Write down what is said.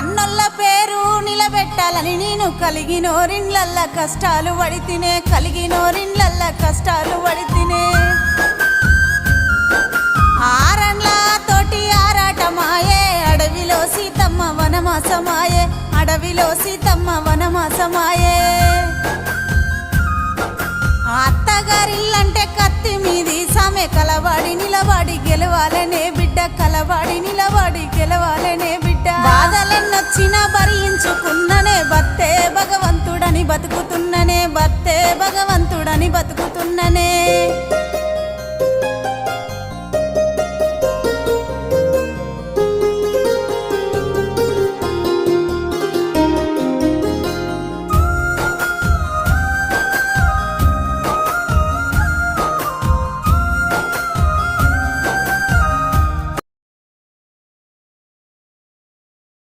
కన్నొల్ల పేరు నిలబెట్టాలని నేను కలిగినోరిండ్లల్ల కష్టాలు పడితేనే కలిగినోరిండ్లల్ల కష్టాలు పడితేనే ఆరండ్ల తోటి ఆరాటమాయే అడవిలో సీతమ్మ వనమాసమాయే అడవిలో సీతమ్మ వనమాసమాయే. అత్తగారిల్లంటే కత్తి మీది సామె కలవాడి నిలబడి గెలవాలనే బిడ్డ కలవాడి నిలబడి భరించుకున్ననే బత్తే భగవంతుడని బతుకుతున్ననే బత్తే భగవంతుడని బతుకుతున్ననే.